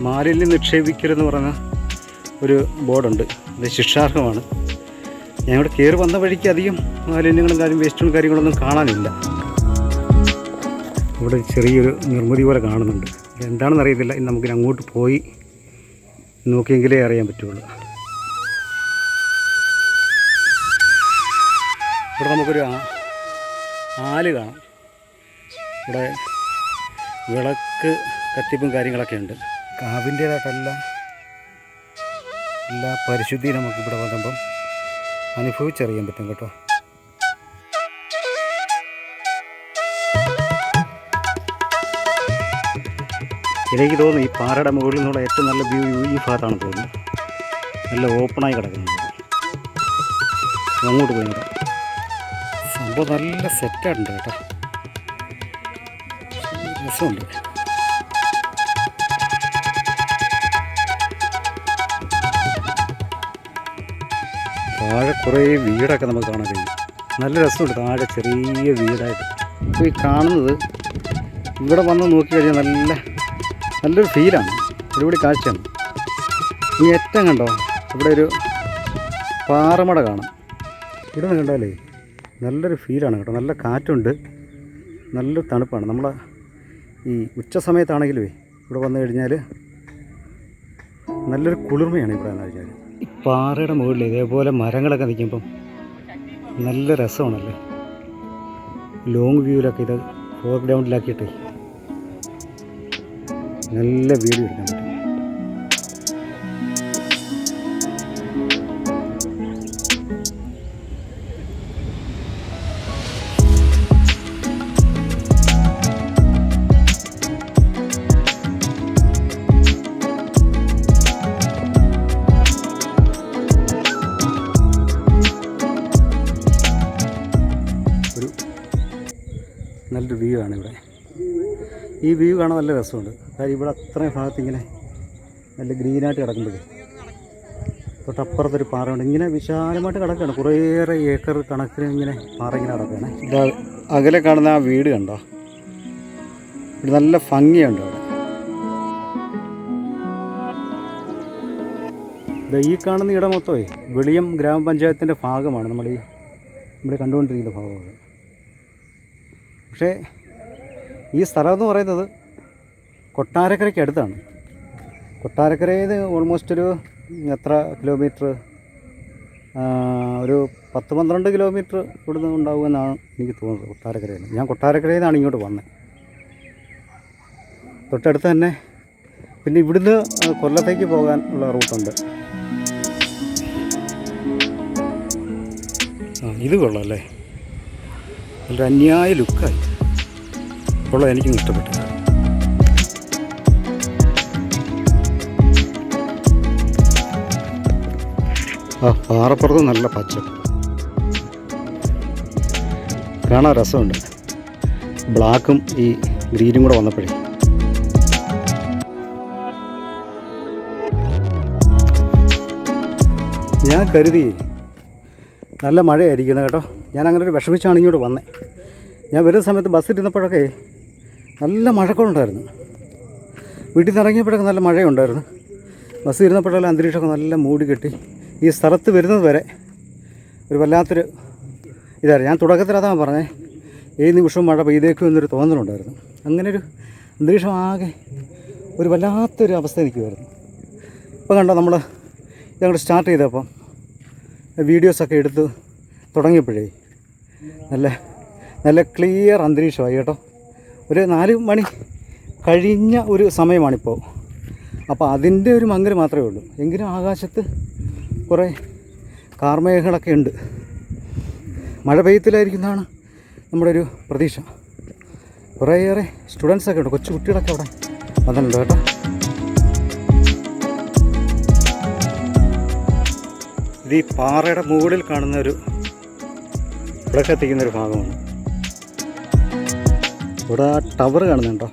മാലിന്യം നിക്ഷേപിക്കരുതെന്ന് പറഞ്ഞ ഒരു ബോർഡുണ്ട്. അത് ശിക്ഷാർഹമാണ്. ഇവിടെ കയറി വന്ന വഴിക്ക് അധികം മാലിന്യങ്ങളും കാര്യം വേസ്റ്റും കാര്യങ്ങളൊന്നും കാണാനില്ല. ഇവിടെ ചെറിയൊരു നിർമ്മിതി പോലെ കാണുന്നുണ്ട്. എന്താണെന്ന് അറിയത്തില്ല. ഇനി നമുക്കിനി അങ്ങോട്ട് പോയി നോക്കിയെങ്കിലേ അറിയാൻ പറ്റുള്ളൂ. ഇവിടെ നമുക്കൊരു ആൽ കാണാം. ഇവിടെ വിളക്ക് കത്തിപ്പും കാര്യങ്ങളൊക്കെ ഉണ്ട്. കാവിന്റേതായിട്ടല്ല എല്ലാ പരിശുദ്ധി നമുക്ക് ഇവിടെ വന്നപ്പം അനുഭവിച്ചറിയാൻ പറ്റും കേട്ടോ. എനിക്ക് തോന്നുന്നു ഈ പാറയുടെ മുകളിൽ നിന്നുള്ള ഏറ്റവും നല്ല വ്യൂ ഈ ഭാഗത്താണ് തോന്നുന്നത്. നല്ല ഓപ്പണായി കിടക്കുന്നത് അങ്ങോട്ട് പോയി സംഭവം നല്ല സെറ്റായിട്ടുണ്ട് കേട്ടോ. രസമുണ്ട്. കുറേ വീടൊക്കെ നമുക്ക് കാണാൻ കഴിയും. നല്ല രസമുണ്ട് താഴെ ചെറിയ വീടായിട്ട്. അപ്പോൾ ഈ കാണുന്നത് ഇവിടെ വന്ന് നോക്കിക്കഴിഞ്ഞാൽ നല്ല നല്ലൊരു ഫീലാണ് ഒരുപാട് കാഴ്ചയാണ്. ഈ ഏറ്റവും കണ്ടോ? ഇവിടെ ഒരു പാറമട കാണാം. ഇവിടെ നിന്ന് കണ്ടാലേ നല്ലൊരു ഫീലാണ് കേട്ടോ. നല്ല കാറ്റുണ്ട്. നല്ലൊരു തണുപ്പാണ്. നമ്മൾ ഈ ഉച്ച സമയത്താണെങ്കിലുമേ ഇവിടെ വന്നു കഴിഞ്ഞാൽ നല്ലൊരു കുളിർമയാണ് ഇവിടെ എന്ന് ഈ പാറയുടെ മുകളിൽ ഇതേപോലെ മരങ്ങളൊക്കെ നിൽക്കുമ്പം നല്ല രസമാണല്ലേ? ലോങ് വ്യൂവിലൊക്കെ ഇത് ഫോർഗ്രൗണ്ടിലാക്കിയിട്ട് നല്ല വീഡിയോ എടുക്കാൻ പറ്റും. വ്യൂ ആണ് ഇവിടെ. ഈ വ്യൂ കാണാൻ നല്ല രസമുണ്ട്. കാര്യം ഇവിടെ അത്രയും ഭാഗത്ത് ഇങ്ങനെ നല്ല ഗ്രീനായിട്ട് കിടക്കുമ്പോഴേ. തൊട്ടപ്പുറത്തൊരു പാറയുണ്ട്. ഇങ്ങനെ വിശാലമായിട്ട് കിടക്കുകയാണ്. കുറേയേറെ ഏക്കർ കണക്കിന് ഇങ്ങനെ പാറ ഇങ്ങനെ കിടക്കുകയാണ്. ഇതാ അകലെ കാണുന്ന ആ വീട് കണ്ടോ? ഇവിടെ നല്ല ഭംഗിയുണ്ട് അവിടെ. ഈ കാണുന്ന ഇടം മൊത്തമേ വെളിയം ഗ്രാമപഞ്ചായത്തിന്റെ ഭാഗമാണ്. നമ്മൾ ഈ നമ്മൾ കണ്ടുകൊണ്ടിരിക്കുന്ന ഭാഗമാണ്. പക്ഷേ ഈ സ്ഥലം എന്ന് പറയുന്നത് കൊട്ടാരക്കരയ്ക്ക് അടുത്താണ്. കൊട്ടാരക്കരയിൽ ഓൾമോസ്റ്റ് ഒരു എത്ര കിലോമീറ്റർ ഒരു പത്ത് പന്ത്രണ്ട് കിലോമീറ്റർ ഇവിടുന്ന് ഉണ്ടാവുമെന്നാണ് എനിക്ക് തോന്നുന്നത് കൊട്ടാരക്കരയിൽ ഞാൻ കൊട്ടാരക്കരയിൽ നിന്നാണ് ഇങ്ങോട്ട് വന്നത് തൊട്ടടുത്ത് തന്നെ പിന്നെ ഇവിടുന്ന് കൊല്ലത്തേക്ക് പോകാൻ ഉള്ള റൂട്ടുണ്ട് ഇത് കൊള്ളാം അല്ലേ? നല്ലൊരു അന്യായ ലുക്കായി. ഉള്ളത് എനിക്കും ഇഷ്ടപ്പെട്ടു. ആ പാറപ്പുറത്ത് നല്ല പച്ചപ്പ് കാണാൻ രസമുണ്ട്. ബ്ലാക്കും ഈ ഗ്രീനും കൂടെ വന്നപ്പോഴേ. ഞാൻ കരുതി നല്ല മഴയായിരിക്കുന്നത് കേട്ടോ. ഞാൻ അങ്ങനെ ഒരു വിഷമിച്ചാണ് ഇങ്ങോട്ട് വന്നത് ഞാൻ വരുന്ന സമയത്ത് ബസ്സിലിരുന്നപ്പോഴൊക്കെ നല്ല മഴക്കമുണ്ടായിരുന്നു വീട്ടിൽ നിന്ന് ഇറങ്ങിയപ്പോഴൊക്കെ നല്ല മഴയുണ്ടായിരുന്നു. ബസ് ഇരുന്നപ്പോഴെല്ലാം അന്തരീക്ഷമൊക്കെ നല്ല മൂടി കെട്ടി. ഈ സ്ഥലത്ത് വരുന്നത് വരെ ഒരു വല്ലാത്തൊരു ഇതായിരുന്നു. ഞാൻ തുടക്കത്തിൽ അതാണ് പറഞ്ഞത് ഏത് നിമിഷവും മഴ പെയ്തേക്കും എന്നൊരു തോന്നലുണ്ടായിരുന്നു. അങ്ങനെ ഒരു അന്തരീക്ഷം ആകെ ഒരു വല്ലാത്തൊരു അവസ്ഥ നിൽക്കുമായിരുന്നു ഇപ്പോൾ കണ്ടോ നമ്മൾ ഞങ്ങൾ സ്റ്റാർട്ട് ചെയ്തപ്പം വീഡിയോസൊക്കെ എടുത്ത് തുടങ്ങിയപ്പോഴേ നല്ല നല്ല ക്ലിയർ അന്തരീക്ഷമായി കേട്ടോ. ഒരു നാല് മണി കഴിഞ്ഞ ഒരു സമയമാണിപ്പോൾ അപ്പോൾ അതിന്റെ ഒരു മങ്ങൽ മാത്രമേ ഉള്ളൂ. എങ്കിലും ആകാശത്ത് കുറേ കാർമേഘങ്ങളൊക്കെ ഉണ്ട്. മഴ പെയ്യത്തിലായിരിക്കുന്നതാണ് നമ്മുടെ ഒരു പ്രതീക്ഷ. കുറേയേറെ സ്റ്റുഡൻസൊക്കെ ഉണ്ട്. കൊച്ചു കുട്ടികളൊക്കെ അവിടെ വന്നിട്ടുണ്ട് കേട്ടോ. ഇത് ഈ പാറയുടെ മുകളിൽ കാണുന്ന ഒരു വിളക്കെത്തിക്കുന്ന ഒരു ഭാഗമാണ്. ഇവിടെ ആ ടവർ കാണുന്നുണ്ടോ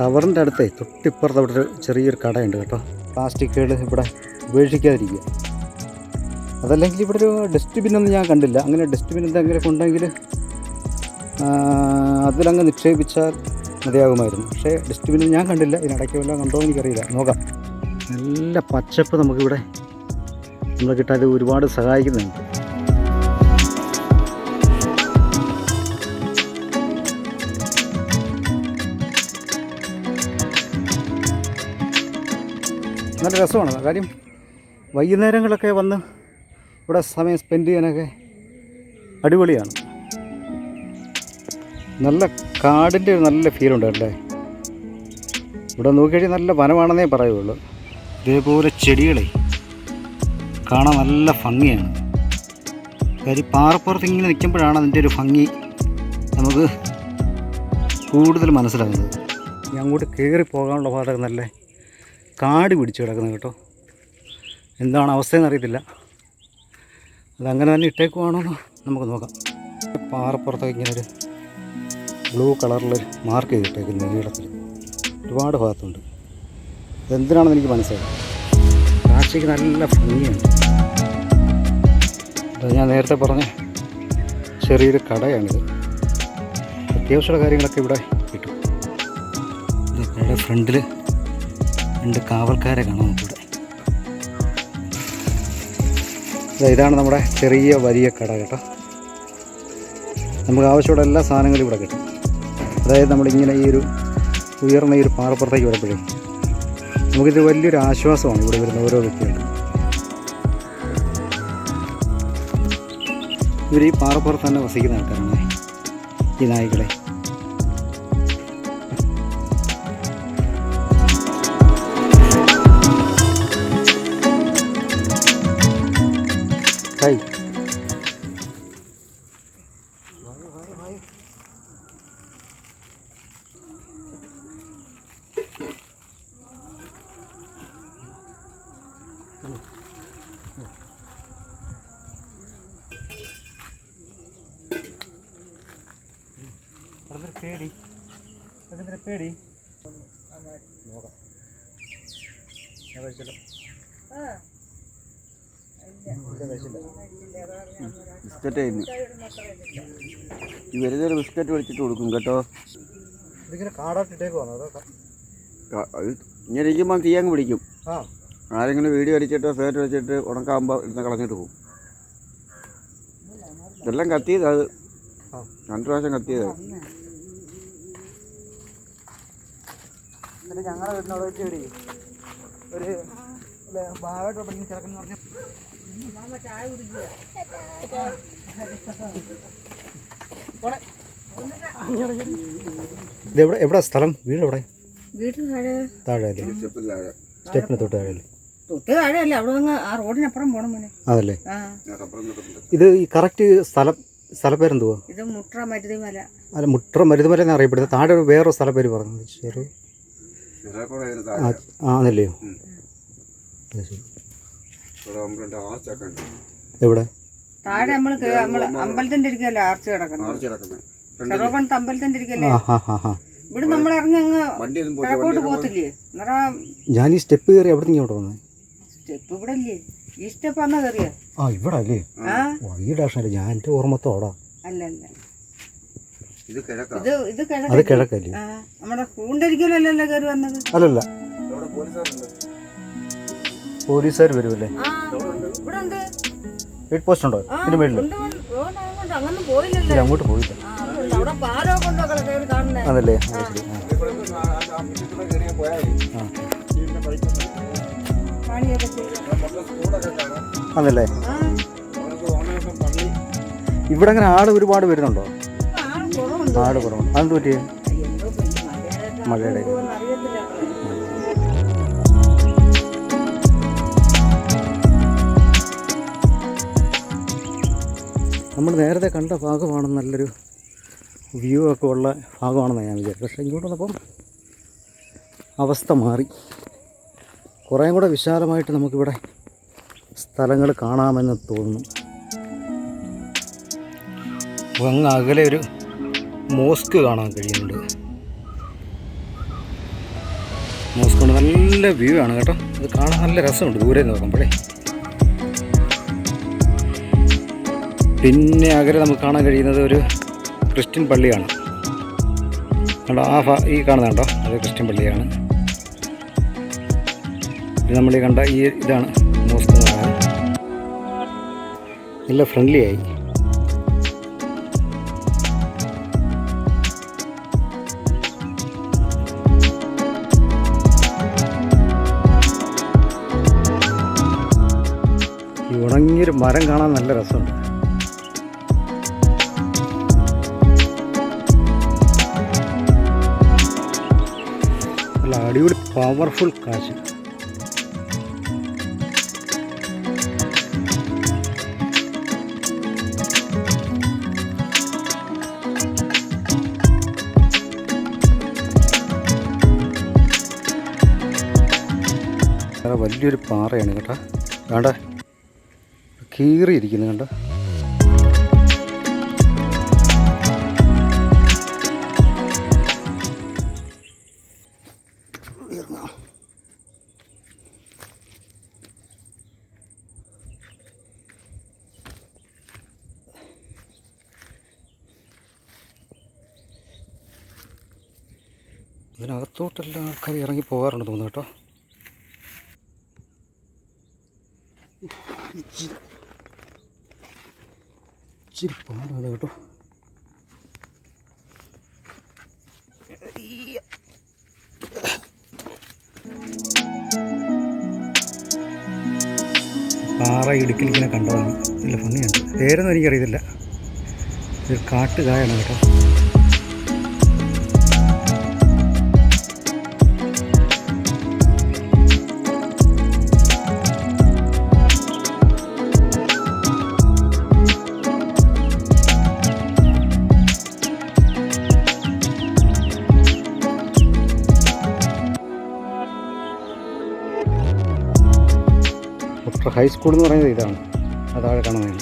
ടവറിന്റെ അടുത്തേ തൊട്ടിപ്പുറത്ത് അവിടെ ഒരു ചെറിയൊരു കടയുണ്ട് കേട്ടോ. പ്ലാസ്റ്റിക്കുകൾ ഇവിടെ ഉപേക്ഷിക്കാതിരിക്കുക. അതല്ലെങ്കിൽ ഇവിടെ ഒരു ഡസ്റ്റ്ബിൻ ഒന്നും ഞാൻ കണ്ടില്ല. അങ്ങനെ ഡസ്റ്റ്ബിൻ എന്തെങ്കിലും ഉണ്ടെങ്കിൽ അതിലങ്ങ് നിക്ഷേപിച്ചാൽ മതിയാകുമായിരുന്നു. പക്ഷേ ഡസ്റ്റ്ബിൻ ഞാൻ കണ്ടില്ല. ഇതിനിടയ്ക്ക് വല്ലതും കണ്ടോ എനിക്കറിയില്ല. നോക്കാം. നല്ല പച്ചപ്പ് നമുക്കിവിടെ നമ്മൾ കിട്ടാൻ ഒരുപാട് സഹായിക്കുന്നുണ്ട്. നല്ല രസമാണ്. കാര്യം വൈകുന്നേരങ്ങളൊക്കെ വന്ന് ഇവിടെ സമയം സ്പെൻഡ് ചെയ്യാനൊക്കെ അടിപൊളിയാണ്. നല്ല കാടിന്റെ ഒരു നല്ല ഫീലുണ്ട് അല്ലേ ഇവിടെ നോക്കിക്കഴിഞ്ഞാൽ നല്ല വനമാണെന്നേ പറയുള്ളൂ. ഇതേപോലെ ചെടികളെ കാണാൻ നല്ല ഭംഗിയാണ്. കാര്യം പാറപ്പുറത്ത് ഇങ്ങനെ നിൽക്കുമ്പോഴാണ് അതിന്റെ ഒരു ഭംഗി നമുക്ക് കൂടുതൽ മനസ്സിലാകുന്നത്. അങ്ങോട്ട് കയറി പോകാനുള്ള ഭാഗം നല്ല കാട് പിടിച്ച് കിടക്കുന്നത് കേട്ടോ. എന്താണ് അവസ്ഥയെന്ന് അറിയത്തില്ല അതങ്ങനെ തന്നെ ഇട്ടേക്കുവാണോ നമുക്ക് നോക്കാം. പാറപ്പുറത്തൊക്കെ ഇങ്ങനെ ഒരു ബ്ലൂ കളറിലൊരു മാർക്ക് ചെയ്തിട്ടേക്കുന്നത് നീളത്തിൽ ഒരുപാട് ഭാഗത്തുണ്ട്. ഇതെന്തിനാണെന്ന് എനിക്ക് മനസ്സിലായി കാഴ്ചയ്ക്ക് നല്ല ഭംഗിയുണ്ട് ഞാൻ നേരത്തെ പറഞ്ഞ ചെറിയൊരു കടയാണിത്. അത്യാവശ്യമുള്ള കാര്യങ്ങളൊക്കെ ഇവിടെ കിട്ടും ഫ്രണ്ടിൽ രണ്ട് കാവൽക്കാരെ കാണാം നമുക്കിവിടെ ഇതാണ് നമ്മുടെ ചെറിയ വലിയ കട കേട്ടോ. നമുക്ക് ആവശ്യമുള്ള എല്ലാ സാധനങ്ങളും ഇവിടെ കിട്ടും. അതായത് നമ്മളിങ്ങനെ ഈ ഒരു ഉയർന്ന ഈ ഒരു പാറപ്പുറത്തേക്ക് വരുമ്പോഴേ നമുക്കിത് വലിയൊരു ആശ്വാസമാണ് ഇവിടെ വരുന്ന ഓരോ വ്യക്തികൾക്കും. ഇവർ ഈ പാറപ്പുറത്ത് തന്നെ വസിക്കുന്ന ആൾക്കാരാണ് ഈ നായ്ക്കളെ. പേടി. നോക്കാം ഞാൻ കഴിച്ചല്ലോ ഈ വെറുതെ ബിസ്ക്കറ്റ് മേടിച്ചിട്ട് കൊടുക്കും കേട്ടോ. ഇതിങ്ങനെ കാടാട്ടിട്ടേക്കുവാണോ ഇങ്ങനെ ഇരിക്കുമ്പോൾ തീയങ്ങ് പിടിക്കും. ആരെങ്കിലും വീഡിയോ അടിച്ചിട്ടോ ഫേറ്റ് വെച്ചിട്ട് ഉണക്കാകുമ്പോൾ ഇരുന്ന് കളഞ്ഞിട്ട് പോകും. ഇതെല്ലാം കത്തിയതാണ്. രണ്ട് പ്രാവശ്യം കത്തിയത്. എന്നിട്ട് ഞങ്ങളെ വീടിനോട് ചെടി ഒരു ഭാഗമായിട്ട് പഠിക്കുന്ന ചെറുക്കെന്ന് പറഞ്ഞു. ഇത് എവിടെ എവിടെ സ്ഥലം? വീട് എവിടെ? താഴെ താഴെ. അല്ലേ സ്റ്റെപ്പിന് തൊട്ട് താഴെ. അല്ലേ തൊട്ട് താഴെയല്ല? അവിടെ നിന്ന് ആ റോഡിനപ്പുറം പോണം മോനെ. അതല്ലേ? ഇത് ഈ കറക്റ്റ് സ്ഥലം സ്ഥലപ്പേരെന്തുവാ ഇത് മുട്ര മരുതിമല അല്ല മുട്ര മരുതിമല എന്നറിയപ്പെടുന്നത്. താഴെ ഒരു വേറൊരു സ്ഥലപ്പേര് പറഞ്ഞു ചെറു ആ ആ, അതല്ലയോ എവിടെ? താഴെ നമ്മൾ അമ്പലത്തിന്റെ ഇരിക്കല്ലേ ആർച്ച് കിടക്കുന്നത്? അമ്പലത്തിന്റെ ഇരിക്കല്ലേ? ഇവിടെ നമ്മൾ ഇറങ്ങി അങ്ങ് കിഴക്കോട്ട് പോകത്തില്ലേ. അന്നേരം ഞാൻ ഈ സ്റ്റെപ്പ് കയറി അവിടെ നിന്ന് ഇങ്ങോട്ട് വന്നത് സ്റ്റെപ്പ് ഇവിടെ ഇല്ലേ? ഈ സ്റ്റെപ്പ് അന്ന് കയറിയ? ആ ഇവിടെ അല്ലേ ആ ഈ ഡാഷനല്ലേ ഞാൻ എന്റെ ഓർമ്മത്തോടാ. അല്ല അല്ല ഇത് ഇത് അത് കിഴക്കല്ലേ? നമ്മുടെ കൂണ്ടരിക്കലല്ലല്ലോ കയറി വന്നത്? അല്ലല്ല. പോലീസുകാർ വരുമല്ലേ ആ ഇവിടെ ഉണ്ട്. ഹെഡ് പോസ്റ്റ് ഉണ്ടോ? ആ ഇതിന് മേളിൽ അങ്ങോട്ട് അങ്ങൊന്നും ഇല്ല അങ്ങോട്ട് പോയില്ല. അതല്ലേ ഇതിന്റെ അതല്ലേ ഇവിടെ അങ്ങനെ ആൾ ഒരുപാട് വരുന്നുണ്ടോ? ആളും കുറവാണ്. അതെന്ത് എന്തോ മഴയുടെ നമ്മൾ നേരത്തെ കണ്ട ഭാഗമാണ് നല്ലൊരു വ്യൂ ഒക്കെ ഉള്ള ഭാഗമാണെന്ന് ഞാൻ വിചാരിച്ചു പക്ഷേ ഇങ്ങോട്ട് വന്നപ്പം അവസ്ഥ മാറി. കുറേ കൂടെ വിശാലമായിട്ട് നമുക്കിവിടെ സ്ഥലങ്ങൾ കാണാമെന്ന് തോന്നുന്നു. അങ്ങ് അകലെ ഒരു മോസ്ക് കാണാൻ കഴിയുന്നുണ്ട്. മോസ്ക് കൊണ്ട് നല്ല വ്യൂ ആണ് കേട്ടോ. അത് കാണാൻ നല്ല രസമുണ്ട് ദൂരെ നോക്കുമ്പോഴേ. പിന്നെ അകലെ നമുക്ക് കാണാൻ കഴിയുന്നത് ഒരു ക്രിസ്ത്യൻ പള്ളിയാണ്. കണ്ടോ? ആ ഈ കാണുന്ന കണ്ടോ? അത് ക്രിസ്ത്യൻ പള്ളിയാണ്. നമ്മൾ ഈ കണ്ട ഈ ഇതാണ് മോസ്ക് എന്ന് പറയുന്നത്. നല്ല ഫ്രണ്ട്ലി ആയി. ഉണങ്ങിയൊരു മരം കാണാൻ നല്ല രസമുണ്ട്. നല്ല അടിപൊളി പവർഫുൾ കാശ് വലിയൊരു പാറയാണ് കേട്ടോ. വേണ്ട? കീറിയിരിക്കുന്നു കണ്ടോ? ഇതിനകത്തോട്ടെല്ലാം ആൾക്കാർ ഇറങ്ങി പോകാറുണ്ട് തോന്നുന്നു കേട്ടോ. ഇച്ചിരി പാടാണ് കേട്ടോ. പാറ ഇടുക്കിലിങ്ങനെ കണ്ടതാണ്. നല്ല ഭംഗിയാണ് പേരൊന്നും എനിക്കറിയത്തില്ല. ഇതൊരു കാട്ടുകായാണ് കേട്ടോ. ഡോക്ടർ ഹൈസ്കൂൾ എന്ന് പറയുന്നത് ഇതാണ്. അതാഴെ കാണുന്നതാണ്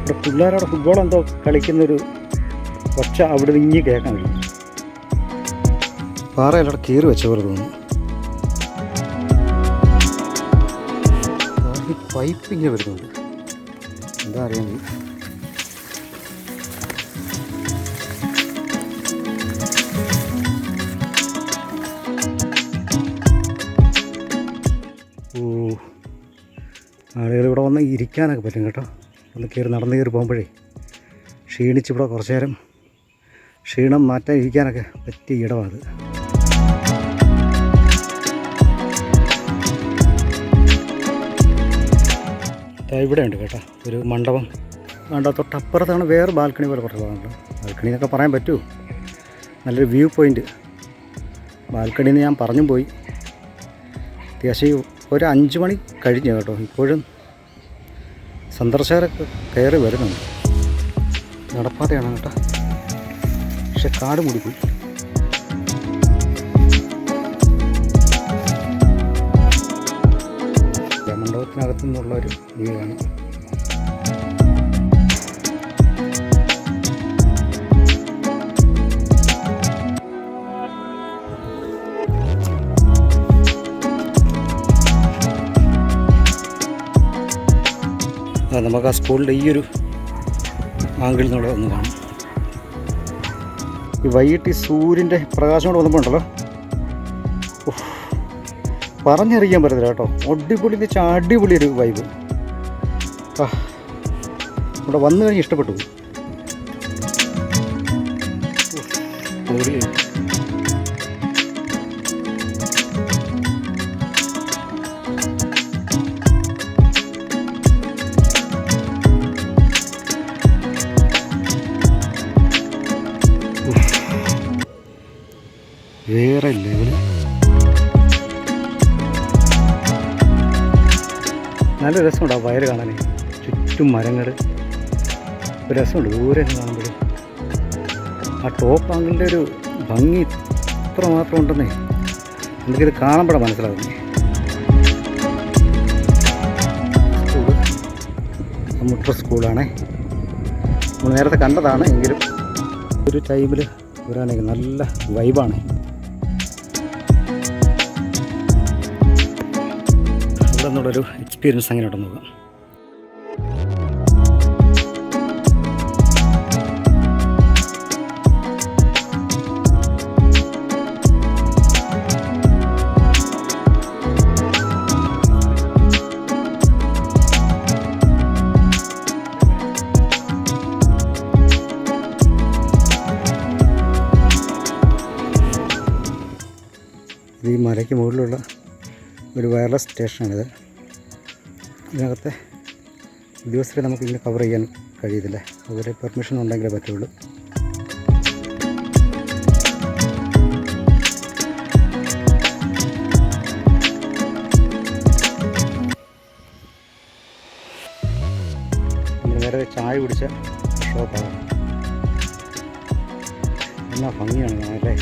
ഇവിടെ പിള്ളേരവിടെ ഫുട്ബോൾ എന്തോ കളിക്കുന്നൊരു ഒച്ച അവിടെ നിങ്ങി കേൾക്കാൻ കഴിയും പാറയിലവിടെ കീറി വെച്ച പോലെ തോന്നുന്നു. പൈപ്പ് ഇങ്ങനെ വരുന്നുണ്ട്. എന്താ അറിയാൻ ആളുകൾ ഇരിക്കാനൊക്കെ പറ്റും കേട്ടോ. ഒന്ന് കയറി നടന്ന് കയറി പോകുമ്പോഴേ ക്ഷീണിച്ച് ഇവിടെ കുറച്ച് നേരം ക്ഷീണം മാറ്റാൻ ഇരിക്കാനൊക്കെ പറ്റിയ ഇടമാണ് ഇവിടെ ഉണ്ട് കേട്ടോ ഒരു മണ്ഡപം. വേണ്ട തൊട്ടപ്പുറത്താണ് വേറെ ബാൽക്കണി പോലെ കുറച്ച് ഭാഗമുണ്ട് ബാൽക്കണി എന്നൊക്കെ പറയാൻ പറ്റൂ. നല്ലൊരു വ്യൂ പോയിന്റ് ബാൽക്കണി എന്ന് ഞാൻ പറഞ്ഞു പോയി. അത്യാവശ്യം ഒരു അഞ്ച് മണി കഴിഞ്ഞു കേട്ടോ. ഇപ്പോഴും സന്ദർശകരൊക്കെ കയറി വരുന്നുണ്ട്. നടപ്പാതയാണ് കേട്ടോ. പക്ഷെ കാട് മൂടിപ്പോയി. മണ്ഡപത്തിനകത്തു നിന്നുള്ള ഒരു വ്യൂ ആണ്. നമുക്ക് ആ സ്കൂളിന്റെ ഈ ഒരു ആംഗിളിൽ നിന്നുള്ള ഒന്ന് കാണാം. ഈ വൈകിട്ട് ഈ സൂര്യന്റെ പ്രകാശം കൂടെ വന്നപ്പോൾ ഉണ്ടല്ലോ. പറഞ്ഞറിയിക്കാൻ പറ്റത്തില്ല കേട്ടോ. അടിപൊളി എന്ന് വെച്ചാൽ അടിപൊളി ഒരു വൈബ് ഇവിടെ വന്നു കഴിഞ്ഞ് ഇഷ്ടപ്പെട്ടു. പോയി. ഉഫ്, ഇവർ നല്ല രസമുണ്ട് ആ വയറ് കാണാൻ. ചുറ്റും മരങ്ങൾ ഒരു രസമുണ്ട് ദൂരെ കാണുമ്പോൾ ആ ടോപ്പ് ആംഗിളിന്റെ ഒരു ഭംഗി ഇത്ര മാത്രം ഉണ്ടെന്നേ. നമുക്കിത് കാണുമ്പോഴാണ് മനസ്സിലാവുന്നത് സ്കൂൾ മുട്ര സ്കൂളാണേ നമ്മൾ നേരത്തെ കണ്ടതാണ് എങ്കിലും ഒരു ടൈമിൽ വരാണെങ്കിൽ നല്ല വൈബാണ് എന്നുള്ളൊരു എക്സ്പീരിയൻസ് അങ്ങനെ ഉണ്ടെന്ന് നോക്കാം. ഈ മലയ്ക്ക് മുകളിലുള്ള ഒരു വയർലെസ് സ്റ്റേഷനാണിത് ഇതിനകത്തെ ഉദ്യോഗസ്ഥരെ നമുക്ക് ഇങ്ങനെ കവർ ചെയ്യാൻ കഴിയത്തില്ല അവരെ പെർമിഷൻ ഉണ്ടെങ്കിലേ പറ്റുള്ളൂ. ചായ കുടിച്ച ഷോപ്പാണ് എന്നാ ഭംഗിയാണ് അല്ലേ?